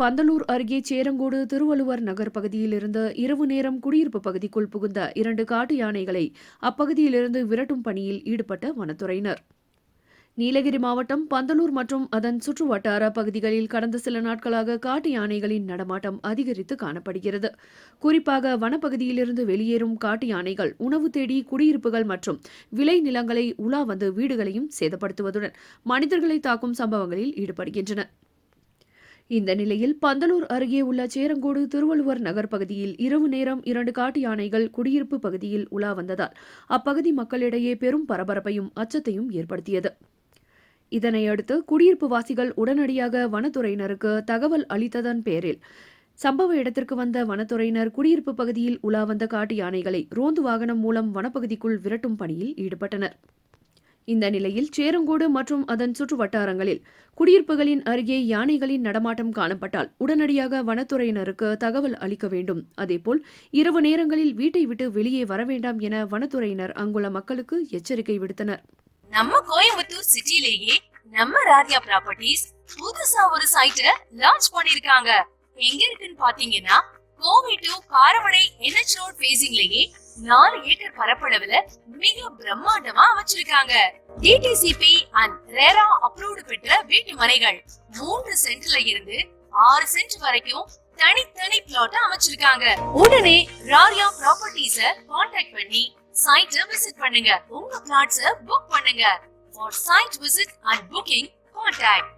பந்தலூர் அருகே சேரங்கோடு திருவள்ளுவர் நகர் பகுதியில் இருந்து இரவு நேரம் குடியிருப்பு பகுதிக்குள் புகுந்த இரண்டு காட்டு யானைகளை அப்பகுதியிலிருந்து விரட்டும் பணியில் ஈடுபட்ட வனத்துறையினர். நீலகிரி மாவட்டம் பந்தலூர் மற்றும் அதன் சுற்றுவட்டார பகுதிகளில் கடந்த சில நாட்களாக காட்டு யானைகளின் நடமாட்டம் அதிகரித்து காணப்படுகிறது. குறிப்பாக வனப்பகுதியிலிருந்து வெளியேறும் காட்டு யானைகள் உணவு தேடி குடியிருப்புகள் மற்றும் விளை நிலங்களை உலா வந்து வீடுகளையும் சேதப்படுத்துவதுடன் மனிதர்களை தாக்கும் சம்பவங்களில் ஈடுபடுகின்றன. இந்த நிலையில் பந்தலூர் அருகே உள்ள சேரங்கோடு திருவள்ளுவர் நகர் பகுதியில் இரவு நேரம் இரண்டு காட்டு யானைகள் குடியிருப்பு பகுதியில் உலா வந்ததால் அப்பகுதி மக்களிடையே பெரும் பரபரப்பையும் அச்சத்தையும் ஏற்படுத்தியது. இதனையடுத்து குடியிருப்பு வாசிகள் உடனடியாக வனத்துறையினருக்கு தகவல் அளித்ததன் பேரில் சம்பவ இடத்திற்கு வந்த வனத்துறையினர் குடியிருப்பு பகுதியில் உலா வந்த காட்டு யானைகளை ரோந்து வாகனம் மூலம் வனப்பகுதிக்குள் விரட்டும் பணியில் ஈடுபட்டனர். இந்த நிலையில் சேருங்கோடு மற்றும் அதன் சுற்று வட்டாரங்களில் குடியிருப்புகளின் அருகே யானைகளின் நடமாட்டம் காணப்பட்டால் உடனடியாக வனத்துறையினருக்கு தகவல் அளிக்க வேண்டும். அதேபோல் இரவு நேரங்களில் வீட்டை விட்டு வெளியே வர வேண்டாம் என வனத்துறையினர் அங்குள்ள மக்களுக்கு எச்சரிக்கை விடுத்தனர். நம்ம கோயம்புத்தூர் சிட்டிலேயே நம்ம ராதியா ப்ராப்பர்ட்டிஸ் புதுசா ஒரு சைட்ட லான்ச் பண்ணிருக்காங்க. எங்க இருக்குன்னு பாத்தீங்கன்னா Kovai to Karamadai NH road ஃபேசிங்லயே நாலு ஏக்கர் பரப்பளவுல மிக பிரம்மாண்டமா அமைச்சிருக்காங்க. டிடிசிபி அண்ட் ரேரா அப்ரூவ்டு பெற்ற வீட்டு மனைகள். மூன்று சென்ட்ல இருந்து ஆறு சென்ட் வரைக்கும் தனித்தனி பிளாட் அமைச்சிருக்காங்க. உடனே ராரியா ப்ராப்பர்ட்டிஸ காண்டாக்ட் பண்ணி சைட்டை விசிட் பண்ணுங்க. உங்க பிளாட்ஸ புக் பண்ணுங்க. For site visit and booking contact